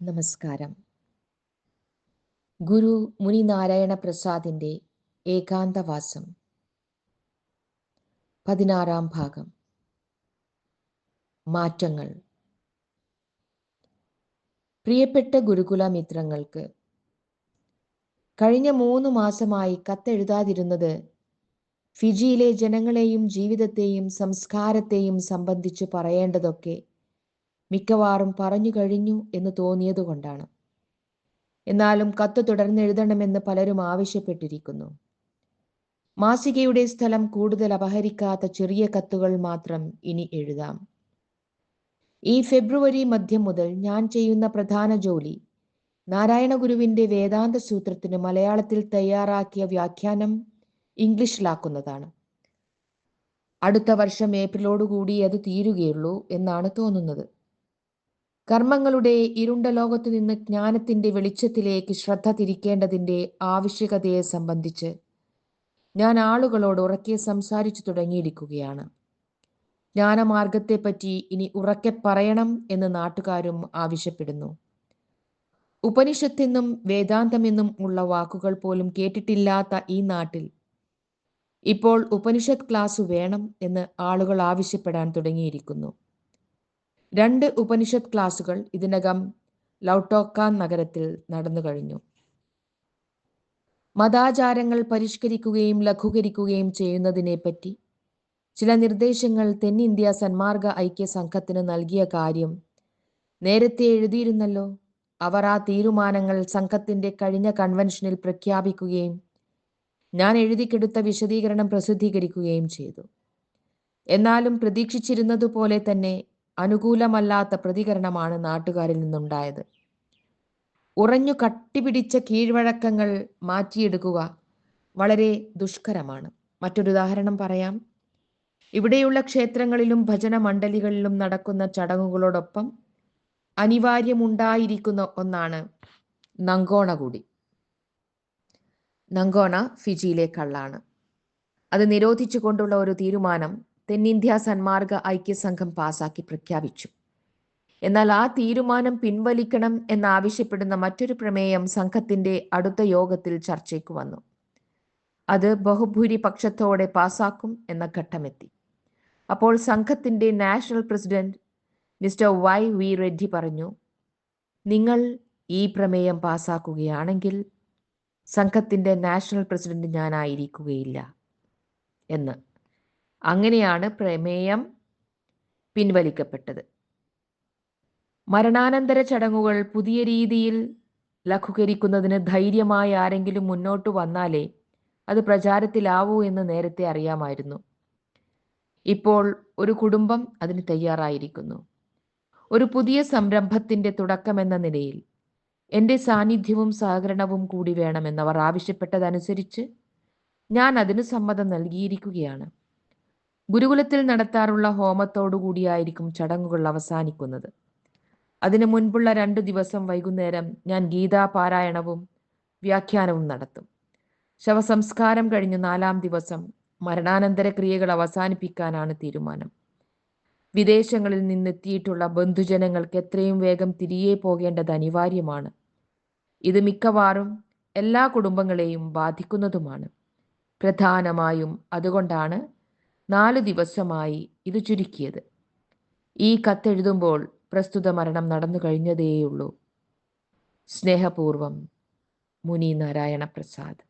നമസ്കാരം. ഗുരു മുനി നാരായണ പ്രസാദിന്റെ ഏകാന്തവാസം. പതിനാറാം ഭാഗം. മാറ്റങ്ങൾ. പ്രിയപ്പെട്ട ഗുരുകുല മിത്രങ്ങൾക്ക് കഴിഞ്ഞ മൂന്ന് മാസമായി കത്തെഴുതാതിരുന്നത് ഫിജിയിലെ ജനങ്ങളെയും ജീവിതത്തെയും സംസ്കാരത്തെയും സംബന്ധിച്ച് പറയേണ്ടതൊക്കെ മിക്കവാറും പറഞ്ഞു കഴിഞ്ഞു എന്ന് തോന്നിയതുകൊണ്ടാണ് എന്നാലും കത്ത് തുടർന്നെഴുതണമെന്ന് പലരും ആവശ്യപ്പെട്ടിരിക്കുന്നു. മാസികയുടെ സ്ഥലം കൂടുതൽ അപഹരിക്കാത്ത ചെറിയ കത്തുകൾ മാത്രം ഇനി എഴുതാം. ഈ ഫെബ്രുവരി മധ്യം മുതൽ ഞാൻ ചെയ്യുന്ന പ്രധാന ജോലി നാരായണഗുരുവിന്റെ വേദാന്ത സൂത്രത്തിന് മലയാളത്തിൽ തയ്യാറാക്കിയ വ്യാഖ്യാനം ഇംഗ്ലീഷിലാക്കുന്നതാണ്. അടുത്ത വർഷം ഏപ്രിലോടുകൂടി അത് തീരുകയുള്ളൂ എന്നാണ് തോന്നുന്നത്. കർമ്മങ്ങളുടെ ഇരുണ്ട ലോകത്തു നിന്ന് ജ്ഞാനത്തിന്റെ വെളിച്ചത്തിലേക്ക് ശ്രദ്ധ തിരിക്കേണ്ടതിന്റെ ആവശ്യകതയെ സംബന്ധിച്ച് ഞാൻ ആളുകളോട് ഉറക്കെ സംസാരിച്ചു തുടങ്ങിയിരിക്കുകയാണ്. ജ്ഞാനമാർഗത്തെപ്പറ്റി ഇനി ഉറക്കെ പറയണം എന്ന് നാട്ടുകാരും ആവശ്യപ്പെടുന്നു. ഉപനിഷത്തെന്നും വേദാന്തമെന്നും ഉള്ള വാക്കുകൾ പോലും കേട്ടിട്ടില്ലാത്ത ഈ നാട്ടിൽ ഇപ്പോൾ ഉപനിഷത്ത് ക്ലാസ് വേണം എന്ന് ആളുകൾ ആവശ്യപ്പെടാൻ തുടങ്ങിയിരിക്കുന്നു. രണ്ട് ഉപനിഷത്ത് ക്ലാസുകൾ ഇതിനകം ലൗട്ടോക്കാൻ നഗരത്തിൽ നടന്നു കഴിഞ്ഞു. മതാചാരങ്ങൾ പരിഷ്കരിക്കുകയും ലഘൂകരിക്കുകയും ചെയ്യുന്നതിനെപ്പറ്റി ചില നിർദ്ദേശങ്ങൾ തെന്നിന്ത്യ സന്മാർഗ ഐക്യ സംഘത്തിന് നൽകിയ കാര്യം നേരത്തെ എഴുതിയിരുന്നല്ലോ. അവർ ആ തീരുമാനങ്ങൾ സംഘത്തിന്റെ കഴിഞ്ഞ കൺവെൻഷനിൽ പ്രഖ്യാപിക്കുകയും ഞാൻ എഴുതിക്കെടുത്ത വിശദീകരണം പ്രസിദ്ധീകരിക്കുകയും ചെയ്തു. എന്നാലും പ്രതീക്ഷിച്ചിരുന്നതുപോലെ തന്നെ അനുകൂലമല്ലാത്ത പ്രതികരണമാണ് നാട്ടുകാരിൽ നിന്നുണ്ടായത്. ഉറഞ്ഞു കട്ടിപിടിച്ച കീഴ്വഴക്കങ്ങൾ മാറ്റിയെടുക്കുക വളരെ ദുഷ്കരമാണ്. മറ്റൊരു ഉദാഹരണം പറയാം. ഇവിടെയുള്ള ക്ഷേത്രങ്ങളിലും ഭജന മണ്ഡലികളിലും നടക്കുന്ന ചടങ്ങുകളോടൊപ്പം അനിവാര്യമുണ്ടായിരിക്കുന്ന ഒന്നാണ് നങ്കോണ കൂടി. നങ്കോണ ഫിജിയിലെ കള്ളാണ്. അത് നിരോധിച്ചുകൊണ്ടുള്ള ഒരു തീരുമാനം തെന്നിന്ത്യ സന്മാർഗ ഐക്യസംഘം പാസാക്കി പ്രഖ്യാപിച്ചു. എന്നാൽ ആ തീരുമാനം പിൻവലിക്കണം എന്നാവശ്യപ്പെടുന്ന മറ്റൊരു പ്രമേയം സംഘത്തിന്റെ അടുത്ത യോഗത്തിൽ ചർച്ചയ്ക്ക് വന്നു. അത് ബഹുഭൂരിപക്ഷത്തോടെ പാസാക്കും എന്ന ഘട്ടമെത്തി. അപ്പോൾ സംഘത്തിന്റെ national president mister Y V Reddy പറഞ്ഞു നിങ്ങൾ ഈ പ്രമേയം പാസാക്കുകയാണെങ്കിൽ സംഘത്തിന്റെ നാഷണൽ പ്രസിഡന്റ് ഞാനായിരിക്കുകയില്ല എന്ന്. അങ്ങനെയാണ് പ്രമേയം പിൻവലിക്കപ്പെട്ടത്. മരണാനന്തര ചടങ്ങുകൾ പുതിയ രീതിയിൽ ലഘൂകരിക്കുന്നതിന് ധൈര്യമായി ആരെങ്കിലും മുന്നോട്ട് വന്നാലേ അത് പ്രചാരത്തിലാവൂ എന്ന് നേരത്തെ അറിയാമായിരുന്നു. ഇപ്പോൾ ഒരു കുടുംബം അതിന് തയ്യാറായിരിക്കുന്നു. ഒരു പുതിയ സംരംഭത്തിന്റെ തുടക്കമെന്ന നിലയിൽ എന്റെ സാന്നിധ്യവും സഹകരണവും കൂടി വേണമെന്നവർ ആവശ്യപ്പെട്ടതനുസരിച്ച് ഞാൻ അതിന് സമ്മതം നൽകിയിരിക്കുകയാണ്. ഗുരുകുലത്തിൽ നടത്താറുള്ള ഹോമത്തോടുകൂടിയായിരിക്കും ചടങ്ങുകൾ അവസാനിക്കുന്നത്. അതിനു മുൻപുള്ള രണ്ടു ദിവസം വൈകുന്നേരം ഞാൻ ഗീതാ പാരായണവും വ്യാഖ്യാനവും നടത്തും. ശവസംസ്കാരം കഴിഞ്ഞ് നാലാം ദിവസം മരണാനന്തര ക്രിയകൾ അവസാനിപ്പിക്കാനാണ് തീരുമാനം. വിദേശങ്ങളിൽ നിന്നെത്തിയിട്ടുള്ള ബന്ധുജനങ്ങൾക്ക് എത്രയും വേഗം തിരികെ പോകേണ്ടത് അനിവാര്യമാണ്. ഇത് മിക്കവാറും എല്ലാ കുടുംബങ്ങളെയും ബാധിക്കുന്നതുമാണ്. പ്രധാനമായും അതുകൊണ്ടാണ് നാല് ദിവസമായി ഇത് ചുരുക്കിയത്. ഈ കത്തെഴുതുമ്പോൾ പ്രസ്തുത മരണം നടന്നു കഴിഞ്ഞതേയുള്ളൂ. സ്നേഹപൂർവം മുനി നാരായണ പ്രസാദ്